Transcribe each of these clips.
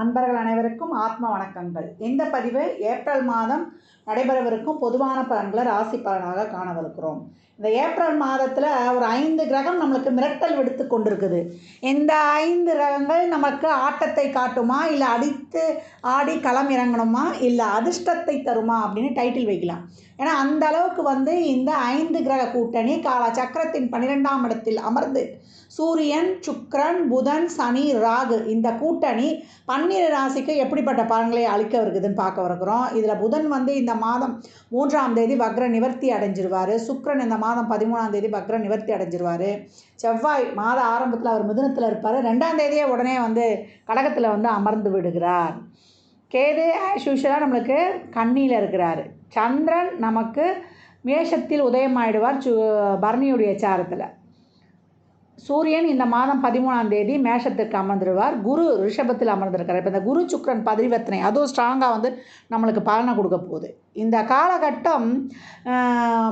அன்பர்கள் அனைவருக்கும் ஆத்ம வணக்கங்கள். இந்த பதிவு ஏப்ரல் மாதம் நடைபெறவிருக்கும் பொதுவான பலன்களை ராசி பலனாக காணவிருக்கிறோம். இந்த ஏப்ரல் மாதத்தில் ஒரு ஐந்து கிரகம் நம்மளுக்கு மிரட்டல் விடுத்து கொண்டிருக்குது. இந்த ஐந்து கிரகங்கள் நமக்கு ஆட்டத்தை காட்டுமா இல்லை அடித்து ஆடி களம் இறங்கணுமா இல்லை அதிர்ஷ்டத்தை தருமா அப்படின்னு டைட்டில் வைக்கலாம். ஏன்னா அந்த அளவுக்கு வந்து இந்த ஐந்து கிரக கூட்டணி கால சக்கரத்தின் பன்னிரெண்டாம் இடத்தில் அமர்ந்து சூரியன் சுக்ரன் புதன் சனி ராகு இந்த கூட்டணி பன்னிரு ராசிக்கு எப்படிப்பட்ட பலன்களை அளிக்க இருக்குதுன்னு பார்க்க வருகிறோம். இதில் புதன் வந்து இந்த மாதம் மூன்றாம் தேதி வக்ர நிவர்த்தி அடைஞ்சிருவார். சுக்கிரன் இந்த மாதம் பதிமூணாம் தேதி வக்ர நிவர்த்தி அடைஞ்சிருவார். செவ்வாய் மாத ஆரம்பத்தில் அவர் மிதுனத்தில் இருப்பார். ரெண்டாம் தேதியே உடனே வந்து கடகத்தில் வந்து அமர்ந்து விடுகிறார். கேது ஆஸ் யூஷுவலாக நம்மளுக்கு கண்ணியில் இருக்கிறாரு. சந்திரன் நமக்கு மேஷத்தில் உதயமாயிடுவார் சு பரணியுடைய சாரத்தில். சூரியன் இந்த மாதம் பதிமூணாம் தேதி மேஷத்திற்கு அமர்ந்துடுவார் குரு ரிஷபத்தில் அமர்ந்திருக்கார் இப்போ இந்த குரு சுக்ரன் பதிவர்த்தனை அதுவும் ஸ்ட்ராங்காக வந்து நம்மளுக்கு பலனை கொடுக்க போகுது. இந்த காலகட்டம்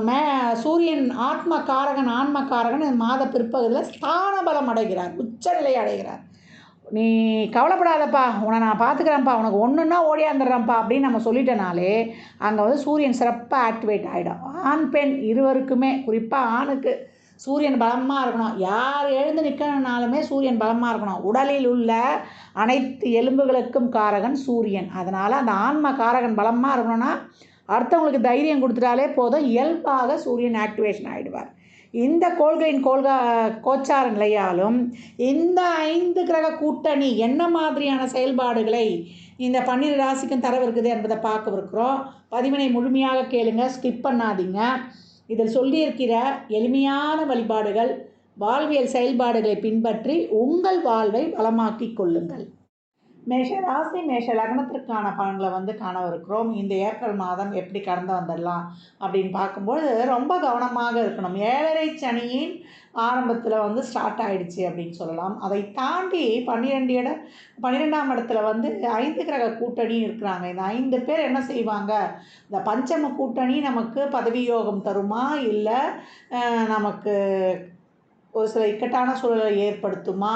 மே சூரியன் ஆத்ம காரகன் ஆன்ம காரகன் இந்த மாத பிற்பகுதியில் ஸ்தான பலம் அடைகிறார். உச்சநிலை அடைகிறார். நீ கவலைப்படாதப்பா உன்னை நான் பார்த்துக்கிறேன்ப்பா உனக்கு ஒன்றுன்னா ஓடியாந்துடுறேன்ப்பா அப்படின்னு நம்ம சொல்லிட்டனாலே அங்கே வந்து சூரியன் சிறப்பாக ஆக்டிவேட் ஆகிடும் ஆண் பெண் இருவருக்குமே குறிப்பாக ஆணுக்கு சூரியன் பலமாக இருக்கணும். யார் எழுந்து நிற்கணுனாலுமே சூரியன் பலமாக இருக்கணும். உடலில் உள்ள அனைத்து எலும்புகளுக்கும் காரகன் சூரியன். அதனால் அந்த ஆன்ம காரகன் பலமாக இருக்கணும்னா அடுத்தவங்களுக்கு தைரியம் கொடுத்துட்டாலே போதும். இயல்பாக சூரியன் ஆக்டிவேஷன் ஆகிடுவார் இந்த கோள்களின் கோள்கா கோச்சார நிலையாலும் இந்த ஐந்து கிரக கூட்டணி என்ன மாதிரியான செயல்பாடுகளை இந்த பன்னிரு ராசிக்கும் தரவிருக்குது என்பதை பார்க்கவிருக்கிறோம் பதிவினை முழுமையாக கேளுங்க ஸ்கிப் பண்ணாதீங்க. இதில் சொல்லியிருக்கிற எளிமையான வழிபாடுகள் வாழ்வியல் செயல்பாடுகளை பின்பற்றி உங்கள் வாழ்வை வளமாக்கிக் கொள்ளுங்கள். மேஷ ராசி மேஷ லக்னத்திற்கான பலன்களை வந்து காணவிருக்கிறோம். இந்த ஏப்ரல் மாதம் எப்படி கடந்து வந்துடலாம் அப்படின்னு பார்க்கும்போது ரொம்ப கவனமாக இருக்கணும். ஏழரை சனியின் ஆரம்பத்தில் வந்து ஸ்டார்ட் ஆகிடுச்சு அப்படின்னு சொல்லலாம். அதை தாண்டி பன்னிரெண்டு இட பன்னிரெண்டாம் இடத்துல வந்து ஐந்து கிரக கூட்டணி இருக்கிறாங்க. இந்த ஐந்து பேர் என்ன செய்வாங்க? இந்த பஞ்சம கூட்டணி நமக்கு பதவி யோகம் தருமா? இல்லை நமக்கு ஒரு சில இக்கட்டான சூழலை ஏற்படுத்துமா?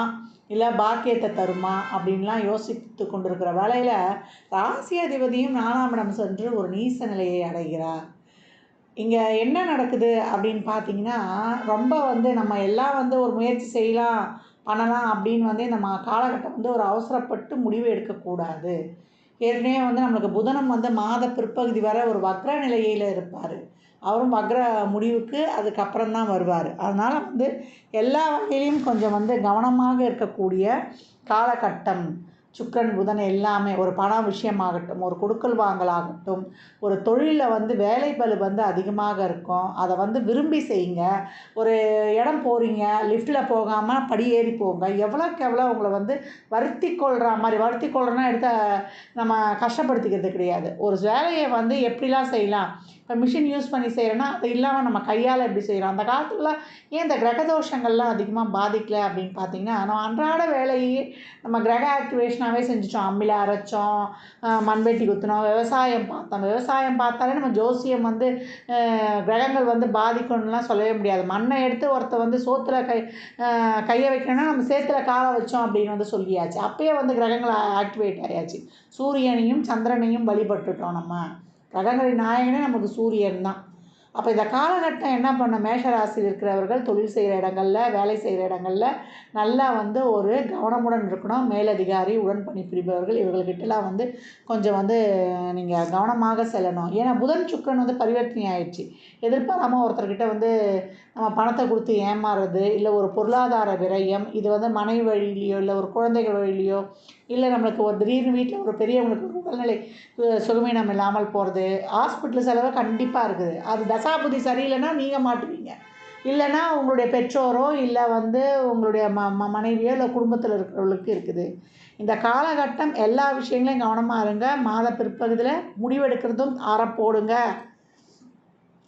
இல்லை பாக்கியத்தை தருமா அப்படின்லாம் யோசித்து கொண்டிருக்கிற வேலையில் ராசி அதிபதியும் நாலாம் இடம் சென்று ஒரு நீச நிலையை அடைகிறார். இங்கே என்ன நடக்குது அப்படின்னு பார்த்தீங்கன்னா ரொம்ப வந்து நம்ம எல்லாம் வந்து ஒரு முயற்சி செய்யலாம் பண்ணலாம் அப்படின்னு வந்து நம்ம காலகட்டம் வந்து ஒரு அவசரப்பட்டு முடிவு எடுக்கக்கூடாது. ஏற்கனவே வந்து நம்மளுக்கு புதனம் வந்து மாத பிற்பகுதி வரை ஒரு வக்ர நிலையில் இருப்பார். அவரும் வக்ர முடிவுக்கு அதுக்கப்புறம் தான் வருவார். அதனால் வந்து எல்லா வகையிலையும் கொஞ்சம் வந்து கவனமாக இருக்கக்கூடிய காலகட்டம் சுக்கரன் புதன் எல்லாமே ஒரு பண விஷயமாகட்டும் ஒரு கொடுக்கல் வாங்கலாகட்டும் ஒரு தொழிலில் வந்து வேலை பளு வந்து அதிகமாக இருக்கும். அதை வந்து விரும்பி செய்யுங்க. ஒரு இடம் போகிறீங்க லிஃப்ட்டில் போகாமல் படி ஏறி போங்க. எவ்வளோக்கு எவ்வளோ உங்களை வந்து வருத்தி கொள்கிற மாதிரி வருத்தி கொள்கிறனா எடுத்த நம்ம கஷ்டப்படுத்திக்கிறது கிடையாது. ஒரு வேலையை வந்து எப்படிலாம் செய்யலாம்? இப்போ மிஷின் யூஸ் பண்ணி செய்கிறோன்னா அது இல்லாமல் நம்ம கையால் எப்படி செய்கிறோம் அந்த காலத்துலலாம் ஏன் இந்த கிரகதோஷங்கள்லாம் அதிகமாக பாதிக்கல அப்படின்னு பார்த்தீங்கன்னா நம்ம அன்றாட வேலையே நம்ம கிரக ஆக்டிவேஷனாகவே செஞ்சுட்டோம். அம்மியில் அரைச்சோம் மண்வெட்டி குத்தினோம் விவசாயம் பார்த்தோம். விவசாயம் பார்த்தாலே நம்ம ஜோசியம் வந்து கிரகங்கள் வந்து பாதிக்கணும்லாம் சொல்லவே முடியாது. மண்ணை எடுத்து ஒருத்தர் வந்து சோத்தில் கை கையை வைக்கணும்னா நம்ம சேத்துல காலை வச்சோம் அப்படின்னு வந்து சொல்லியாச்சு. அப்பயே வந்து கிரகங்கள் ஆக்டிவேட் ஆயாச்சு. சூரியனையும் சந்திரனையும் வழிபட்டுட்டோம் நம்ம. கிரகங்களின் நாயகனே நமக்கு சூரியன் தான். அப்போ இந்த காலகட்டம் என்ன பண்ண மேஷராசியில் இருக்கிறவர்கள் தொழில் செய்கிற இடங்களில் வேலை செய்கிற இடங்களில் நல்லா வந்து ஒரு கவனமுடன் இருக்கணும். மேலதிகாரி உடன் பணிபுரிபவர்கள் இவர்கள்கிட்டலாம் வந்து கொஞ்சம் வந்து நீங்கள் கவனமாக செல்லணும். ஏன்னா புதன் சுக்கரன் வந்து பரிவர்த்தனை ஆயிடுச்சு. எதிர்பாராமல் ஒருத்தர்கிட்ட வந்து நம்ம பணத்தை கொடுத்து ஏமாறுறது இல்லை ஒரு பொருளாதார விரயம் இது வந்து மனைவி வழியிலையோ இல்லை ஒரு குழந்தைகள் வழியிலையோ இல்லை நம்மளுக்கு ஒரு திடீர்னு வீட்டில் ஒரு பெரியவங்களுக்கு உடல்நிலை அஹ், சுகமீனம் இல்லாமல் போகிறது ஹாஸ்பிட்டல் செலவு கண்டிப்பாக இருக்குது. அது தசாபுதி சரியில்லைன்னா நீங்கள் மாட்டுவீங்க. இல்லைன்னா உங்களுடைய பெற்றோரோ இல்லை வந்து உங்களுடைய ம ம மனைவியோ இல்லை குடும்பத்தில் இருக்கிறவங்களுக்கு இருக்குது. இந்த காலகட்டம் எல்லா விஷயங்களையும் கவனமாக இருங்க. மாத பிற்பகுதியில் முடிவெடுக்கிறதும் ஆரப்போடுங்க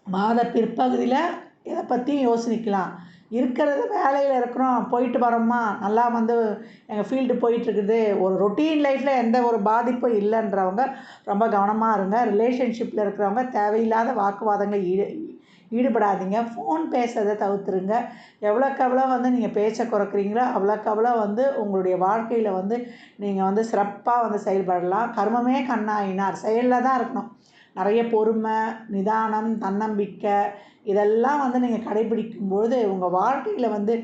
மாத பிற்பகுதியில் இதை பற்றியும் யோசிக்கலாம் இருக்கிறது வேலையில் இருக்கிறோம் போயிட்டு வரோமா நல்லா வந்து எங்கள் ஃபீல்டு போயிட்டுருக்குது. ஒரு ரொட்டீன் லைஃப்பில் எந்த ஒரு பாதிப்பும் இல்லைன்றவங்க ரொம்ப கவனமாக இருங்க. ரிலேஷன்ஷிப்பில் இருக்கிறவங்க தேவையில்லாத வாக்குவாதங்கள் ஈடு ஈடுபடாதீங்க. ஃபோன் பேசுகிறத தவிர்த்துருங்க. எவ்வளோக்கு எவ்வளோ வந்து நீங்கள் பேச்சை குறைக்கிறீங்களோ அவ்வளோக்கு அவ்வளோ வந்து உங்களுடைய வாழ்க்கையில் வந்து நீங்கள் வந்து சிறப்பாக வந்து செயல்படலாம். கர்மமே கண்ணாயினார். செயலில் தான் இருக்கணும். நிறைய பொறுமை நிதானம் தன்னம்பிக்கை இதெல்லாம் வந்து நீங்கள் கடைபிடிக்கும்பொழுது உங்கள் வாழ்க்கையில் வந்து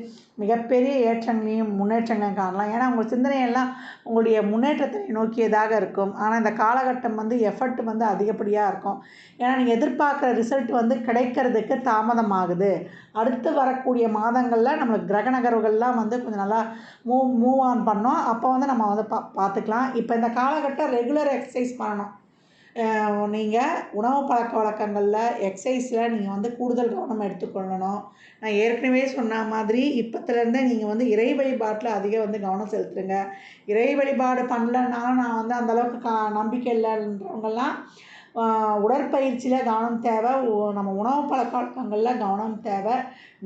மிகப்பெரிய ஏற்றங்களையும் முன்னேற்றங்களையும் காணலாம். ஏன்னா உங்கள் சிந்தனையெல்லாம் உங்களுடைய முன்னேற்றத்தை நோக்கியதாக இருக்கும். ஆனால் இந்த காலகட்டம் வந்து எஃபர்ட் வந்து அதிகப்படியாக இருக்கும். ஏன்னா நீங்கள் எதிர்பார்க்குற ரிசல்ட் வந்து கிடைக்கிறதுக்கு தாமதமாகுது. அடுத்து வரக்கூடிய மாதங்களில் நம்மளுக்கு கிரக நகர்வுகள்லாம் வந்து கொஞ்சம் நல்லா மூவ் மூவ் ஆன் பண்ணோம். அப்போ வந்து நம்ம வந்து பா பார்த்துக்கலாம். இப்போ இந்த காலகட்டம் ரெகுலர் எக்ஸசைஸ் பண்ணணும். நீங்கள் உணவு பழக்க வழக்கங்களில் எக்ஸசைஸில் நீங்கள் வந்து கூடுதல் கவனம் எடுத்துக்கொள்ளணும். நான் ஏற்கனவே சொன்ன மாதிரி இப்போத்துலேருந்தே நீங்கள் வந்து இறை வழிபாட்டில் அதிகம் வந்து கவனம் செலுத்துங்க. இறை வழிபாடு பண்ணலனாலும் நான் வந்து அந்தளவுக்கு கா நம்பிக்கை இல்லைன்றவங்கெல்லாம் உடற்பயிற்சியில் கவனம் தேவை. நம்ம உணவு பழக்க வழக்கங்களில் கவனம் தேவை.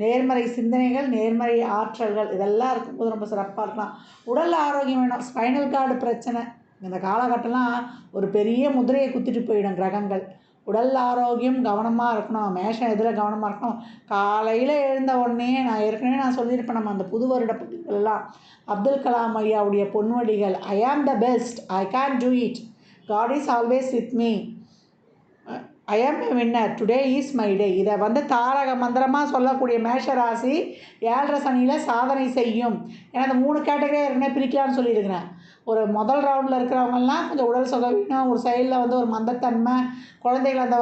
நேர்மறை சிந்தனைகள் நேர்மறை ஆற்றல்கள் இதெல்லாம் இருக்கும்போது ரொம்ப சிறப்பாக இருக்கலாம். உடல் ஆரோக்கியம் வேணும். ஸ்பைனல் கார்டு பிரச்சனை. இந்த காலகட்டம்லாம் ஒரு பெரிய முதிரையை குத்திட்டு போயிடும் கிரகங்கள். உடல் ஆரோக்கியம் கவனமாக இருக்கணும். மேஷம் எதில் கவனமாக இருக்கணும்? காலையில் எழுந்த உடனே நான் ஏற்கனவே நான் சொல்லியிருப்பேன் நம்ம அந்த புது வருட பதிவுகளெல்லாம் அப்துல் கலாம் ஐயாவுடைய பொன்வடிகள் I am the best I can do it God is always with me I am a winner today is my day இதை வந்து தாரக மந்திரமாக சொல்லக்கூடிய மேஷ ராசி ஏழரை சனியில் சாதனை செய்யும். ஏன்னா அந்த மூணு கேட்டகரியாக ஏற்கனவே பிரிக்கலாம்னு சொல்லியிருக்கிறேன். ஒரு முதல் ரவுண்டில் இருக்கிறவங்கலாம் கொஞ்சம் உடல் சுகவீனம் ஒரு சைடில் வந்து ஒரு மந்தத்தன்மை குழந்தைகள் அந்த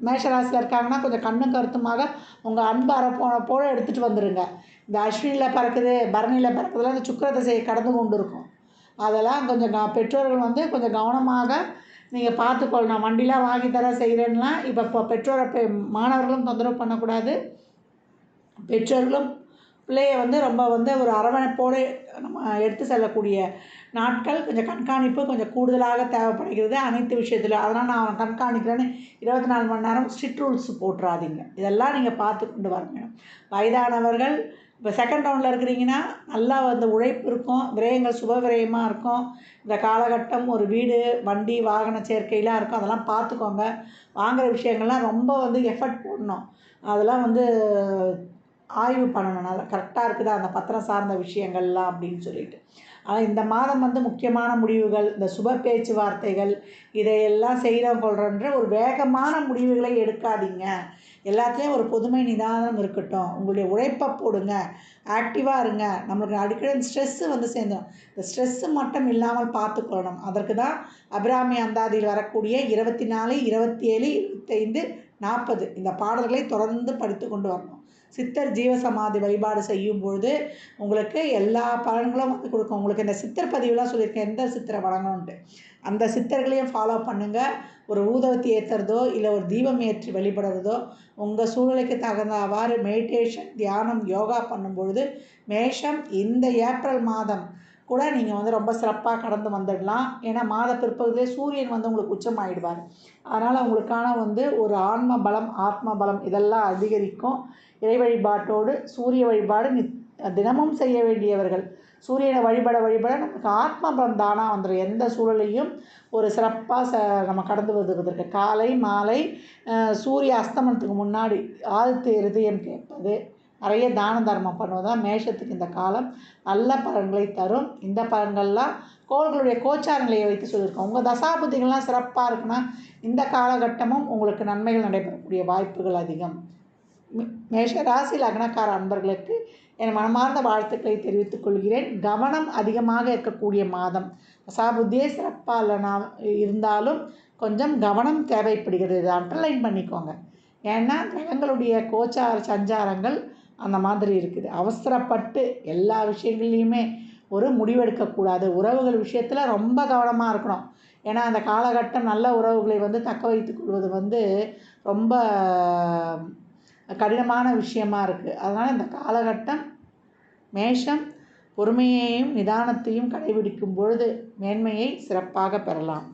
மேஷராசியில் இருக்காங்கன்னா கொஞ்சம் கண்ணும் கருத்துமாக உங்கள் அன்பு அறப்போ போல எடுத்துகிட்டு வந்துடுங்க இந்த அஸ்வினியில் பறக்குது பரணியில் பறக்குதுலாம் இந்த சுக்கர திசையை கடந்து கொண்டு இருக்கும் அதெல்லாம் கொஞ்சம் க பெற்றோர்கள் வந்து கொஞ்சம் கவனமாக நீங்கள் பார்த்துக்கொள்ளணும் வண்டிலாம் வாங்கி தர செய்கிறேன்னா இப்போ இப்போ பெற்றோரை பெ மாணவர்களும் தொந்தரவு பண்ணக்கூடாது. பெற்றோர்களும் பிள்ளைய வந்து ரொம்ப வந்து ஒரு அரவணைப்போடு நம்ம எடுத்து செல்லக்கூடிய நாட்கள் கொஞ்சம் கண்காணிப்பு கொஞ்சம் கூடுதலாக தேவைப்படுகிறது அனைத்து விஷயத்துலையும் அதனால் நான் அவன் கண்காணிக்கிறேன்னு இருபத்தி நாலு மணி நேரம் ஸ்ட்ரிக்ட் ரூல்ஸ் போட்டுறாதீங்க. இதெல்லாம் நீங்கள் பார்த்து கொண்டு வரணும். வயதானவர்கள் இப்போ செகண்ட் ரவுண்டில் இருக்கிறீங்கன்னா நல்லா வந்து உழைப்பு இருக்கும் விரயங்கள் சுப விரயமாக இருக்கும். இந்த காலகட்டம் ஒரு வீடு வண்டி வாகன சேர்க்கையெலாம் இருக்கும். அதெல்லாம் பார்த்துக்கோங்க. வாங்குகிற விஷயங்கள்லாம் ரொம்ப வந்து எஃபர்ட் போடணும். அதெல்லாம் வந்து ஆய்வு பண்ணணும் நல்லா கரெக்டாக இருக்குதா? அந்த பத்திரம் சார்ந்த விஷயங்கள்லாம் அப்படின்னு சொல்லிட்டு. ஆனால் இந்த மாதம் வந்து முக்கியமான முடிவுகள் இந்த சுப பேச்சுவார்த்தைகள் இதையெல்லாம் செய்கிறோம் கொள்கிறன்ற ஒரு வேகமான முடிவுகளை எடுக்காதீங்க. எல்லாத்துலேயும் ஒரு பொதுமை நிதானம் இருக்கட்டும். உங்களுடைய உழைப்பை போடுங்க. ஆக்டிவாக இருங்க. நம்மளுக்கு அடிக்கடி ஸ்ட்ரெஸ்ஸு வந்து சேர்ந்துடும் இந்த ஸ்ட்ரெஸ்ஸு மட்டும் இல்லாமல் பார்த்துக்கொள்ளணும். அதற்கு தான் அபிராமி அந்தாதியில் வரக்கூடிய இருபத்தி நாலு இருபத்தி ஏழு இருபத்தைந்து நாற்பது இந்த பாடல்களை தொடர்ந்து படித்து கொண்டு வரணும். சித்தர் ஜீவசமாதி வழிபாடு செய்யும் பொழுது உங்களுக்கு எல்லா பலன்களும் வந்து கொடுக்கும். உங்களுக்கு இந்த சித்தர் பதிவுலாம் சொல்லியிருக்கேன். எந்த சித்தரை வழங்கணுன்ட்டு அந்த சித்தர்களையும் ஃபாலோ பண்ணுங்கள் ஒரு ஊதவத்தி ஏற்றுறதோ இல்லை ஒரு தீபம் ஏற்றி வழிபடுறதோ உங்கள் சூழ்நிலைக்கு தகுந்தவாறு மெடிடேஷன் தியானம் யோகா பண்ணும்பொழுது மேஷம் இந்த ஏப்ரல் மாதம் கூட நீங்கள் வந்து ரொம்ப சிறப்பாக கடந்து வந்துடலாம். ஏன்னா மாத பிற்பகுதியே சூரியன் வந்து உங்களுக்கு உச்சமாயிடுவார். அதனால் உங்களுக்கான வந்து ஒரு ஆன்ம பலம் ஆத்ம பலம் இதெல்லாம் அதிகரிக்கும். இறை வழிபாட்டோடு சூரிய வழிபாடு நித் தினமும் செய்ய வேண்டியவர்கள். சூரியனை வழிபட வழிபட நமக்கு ஆத்ம பலம் தானாக வந்துடும் எந்த சூழலையும் ஒரு சிறப்பாக ச நம்ம கடந்து வருவதற்கு. காலை மாலை சூரிய அஸ்தமனத்துக்கு முன்னாடி ஆழ்த்து இருதயம் கேட்பது நிறைய தான தர்மம் பண்ணுவது? தான் மேஷத்துக்கு இந்த காலம் நல்ல பலன்களை தரும். இந்த பலன்கள்லாம் கோள்களுடைய கோச்சாரங்களை வைத்து சொல்லியிருக்கோம். உங்கள் தசாபுத்திகள்லாம் சிறப்பாக இருக்குன்னா இந்த காலகட்டமும் உங்களுக்கு நன்மைகள் நடைபெறக்கூடிய வாய்ப்புகள் அதிகம். மேஷ ராசி லக்னக்கார அன்பர்களுக்கு என் மனமார்ந்த வாழ்த்துக்களை தெரிவித்துக் கொள்கிறேன். கவனம் அதிகமாக இருக்கக்கூடிய மாதம். தசாபுத்தியே சிறப்பாக இல்லைனா இருந்தாலும் கொஞ்சம் கவனம் தேவைப்படுகிறது. இதை அண்டர்லைன் பண்ணிக்கோங்க. ஏன்னா கிரகங்களுடைய கோச்சார சஞ்சாரங்கள் அந்த மாதிரி இருக்குது. அவசரப்பட்டு எல்லா விஷயங்கள்லையுமே ஒரு முடிவெடுக்கக்கூடாது. உறவுகள் விஷயத்தில் ரொம்ப கவனமாக இருக்கணும். ஏன்னா அந்த காலகட்டம் நல்ல உறவுகளை வந்து தக்க வைத்துக் கொள்வது வந்து ரொம்ப கடினமான விஷயமா இருக்குது அதனால் இந்த காலகட்டம் மேஷம் பொறுமையையும் நிதானத்தையும் கடைபிடிக்கும் பொழுது மேன்மையை சிறப்பாக பெறலாம்.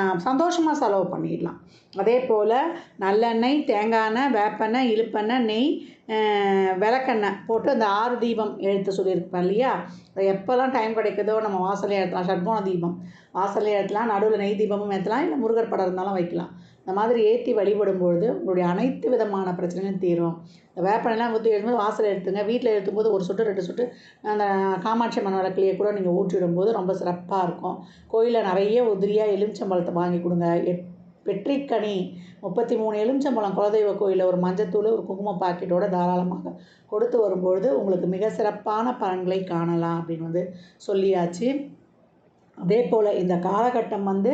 சந்தோஷமாக செலவு பண்ணிடலாம். அதே போல் நல்லெண்ணெய் தேங்காய் எண்ணெய் வேப்பெண்ணெய் இழுப்பெண்ணெய் நெய் விளக்கெண்ணெய் போட்டு அந்த ஆறு தீபம் எழுத்து சொல்லியிருப்பேன் இல்லையா? அது எப்போல்லாம் டைம் கிடைக்குதோ நம்ம வாசலே ஏற்றலாம். ஷட்போன தீபம். வாசலே ஏற்றலாம். நடுவில் நெய் தீபமும் ஏற்றலாம். இல்லை முருகர் படம் இருந்தாலும் வைக்கலாம். இந்த மாதிரி ஏற்றி வழிபடும் பொழுது உங்களுடைய அனைத்து விதமான பிரச்சனையும் தீரும். இந்த வேப்பெண்ணெய்லாம் ஊற்றி எழுதும்போது வாசலில் எடுத்துங்க. வீட்டில் எழுத்தும்போது ஒரு சொட்டு ரெண்டு சொட்டு அந்த காமாட்சி அம்மன் விளக்குலையே கூட நீங்கள் ஊற்றிடும்போது ரொம்ப சிறப்பாக இருக்கும். கோயிலில் நிறைய உதிரியாக எலுமிச்சம்பழத்தை வாங்கி கொடுங்க. எட் வெற்றிக்கனி முப்பத்தி மூணு எலுமிச்சம்பழம் குலதெய்வ கோயிலில் ஒரு மஞ்சத்தூள் ஒரு குங்கும பாக்கெட்டோட தாராளமாக கொடுத்து வரும்பொழுது உங்களுக்கு மிக சிறப்பான பலன்களை காணலாம் அப்படின்னு வந்து சொல்லியாச்சு. அதே போல் இந்த காலகட்டம் வந்து